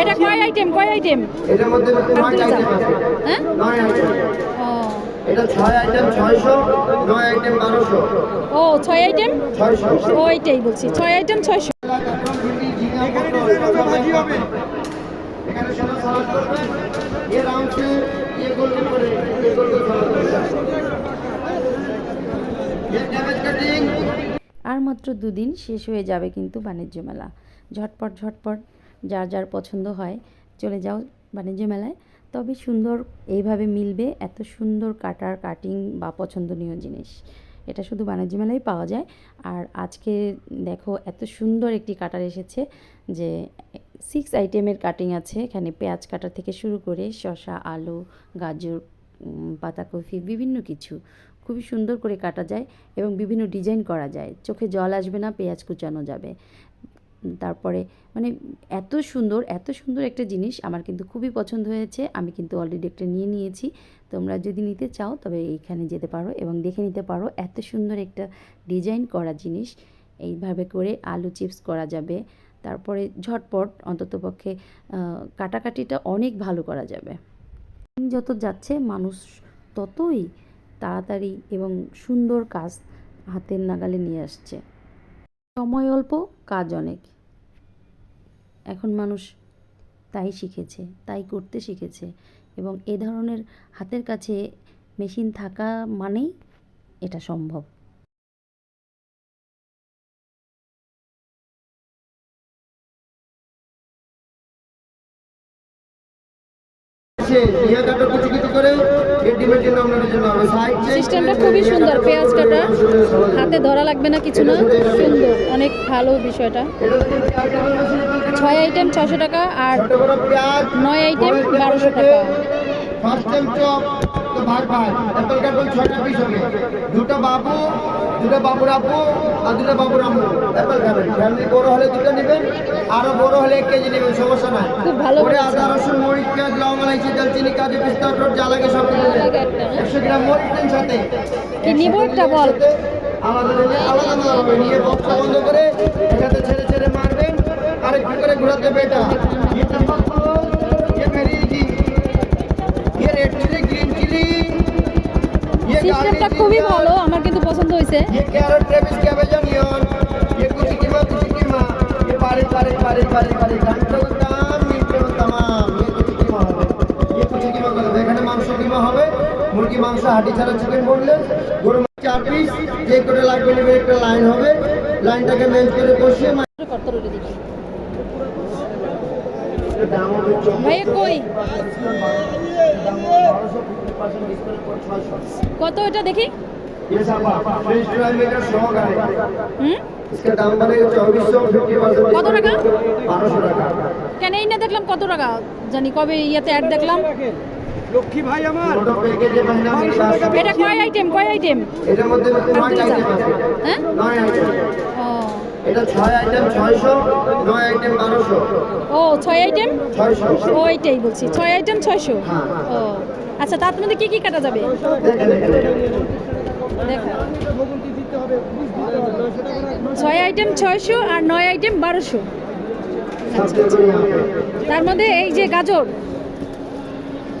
এটা কয় আইটেম কয় আইটেম এটার মধ্যে হ্যাঁ? আইটেম এটা ছয় আইটেম ছয়শো নয় আইটেম ও ছয় আইটেম ছয়শো। ওইটাই বলছি। ছয় আইটেম ছয়শো। আর মাত্র দুদিন শেষ হয়ে যাবে কিন্তু বাণিজ্য মেলা। ঝটপট ঝটপট। যার যার পছন্দ হয়, চলে যাও বাণিজ্য মেলায়। তবে সুন্দর এইভাবে মিলবে এত সুন্দর কাটার, কাটিং বা পছন্দনীয় জিনিস। এটা শুধু বাণিজ্য মেলায় পাওয়া যায়। আর আজকে দেখো এত সুন্দর একটি কাটার এসেছে যে সিক্স আইটেমের কাটিং আছে। এখানে পেঁয়াজ কাটার থেকে শুরু করে শসা, আলু, গাজর পাতাকপি বিভিন্ন কিছু। খুবই সুন্দর করে কাটা যায় এবং বিভিন্ন ডিজাইন করা যায়। চোখে জল আসবে না, পেঁয়াজ কুচানো যাবে। তারপরে মানে এত সুন্দর এত সুন্দর একটা জিনিস আমার কিন্তু খুবই পছন্দ হয়েছে। আমি কিন্তু অলরেডি একটা নিয়ে নিয়েছি। তোমরা যদি নিতে চাও তবে এইখানে যেতে পারো এবং দেখে নিতে পারো এত সুন্দর একটা ডিজাইন করা জিনিস। এইভাবে করে আলু চিপস করা যাবে। তারপরে ঝটপট অন্ততপক্ষে কাটাকাটিটা অনেক ভালো করা যাবে। যত যাচ্ছে মানুষ ততই তাড়াতাড়ি এবং সুন্দর কাজ হাতের নাগালে নিয়ে আসছে। সময় অল্প, কাজ অনেক। এখন মানুষ তাই শিখেছে তাই করতে শিখেছে এবং এ ধরনের হাতের কাছে মেশিন থাকা মানেই এটা সম্ভব। করে সিস্টেমটা খুবই সুন্দর পেঁয়াজ কাটা। হাতে ধরা লাগবে না কিছু না সুন্দর। অনেক ভালো বিষয়টা। ছয় আইটেম ছশো টাকা আর নয় আইটেম বারোশো টাকা। ভাগ ভাগ। অ্যাপল কাপল ছয়টা পিস হবে। দুটো বাবু দুটো বাবুর আপু আর দুটো বাবুর আম্মু। অ্যাপল খাবেন ফ্যামিলি বড় হলে দুটো নেবেন আরও বড় হলে এক কেজি নেবেন সমস্যা নাই। খুব ভালো করে আদা রসুন মরিচ পেঁয়াজ লবঙ্গ এলাইচি দালচিনি কাজু পিস্তা আখরোট যা লাগে সব কিছু একশো গ্রাম মরিচ সাথে কি নিবো একটা বল? আলাদা নিলে আলাদা আলাদা হবে নিয়ে বক্স বন্ধ করে এটাতে ছেড়ে ছেড়ে মারবেন আরেকটু করে ঘুরাতে হবে এটা ये नमक लो, ये मेरी जी ये रेड चिली ग्रीन चिली ये সিস্টেমটা খুবই ভালো আমার কিন্তু পছন্দ হয়েছে ये कैरेट ट्रेविस कैबेज अनियन ये कुछ कीमा कुछ कीमा ये बारीक बारीक बारीक बारीक बारीक घंटों হাঁটি ছাড়া চিকেন গরু চার পিস যে করে লাগবে নেবে একটা লাইন হবে। লাইনটাকে মেন করে বসিয়ে কত ওটা দেখি? কত টাকা? কেন এই না দেখলাম কত টাকা? জানি কবে ইয়াতে অ্যাড দেখলাম। লক্ষ্মী ভাই আমার। এটা কয় আইটেম কয় আইটেম এটার মধ্যে আচ্ছা, আইটেম আচ্ছা। হ্যাঁ? এটা ও আইটেম বলছি। আইটেম 600 ও। আচ্ছা কি কি কাটা যাবে? ছয় আইটেম ছয়শো আর নয় আইটেম বারোশো। তার মধ্যে এই যে গাজর।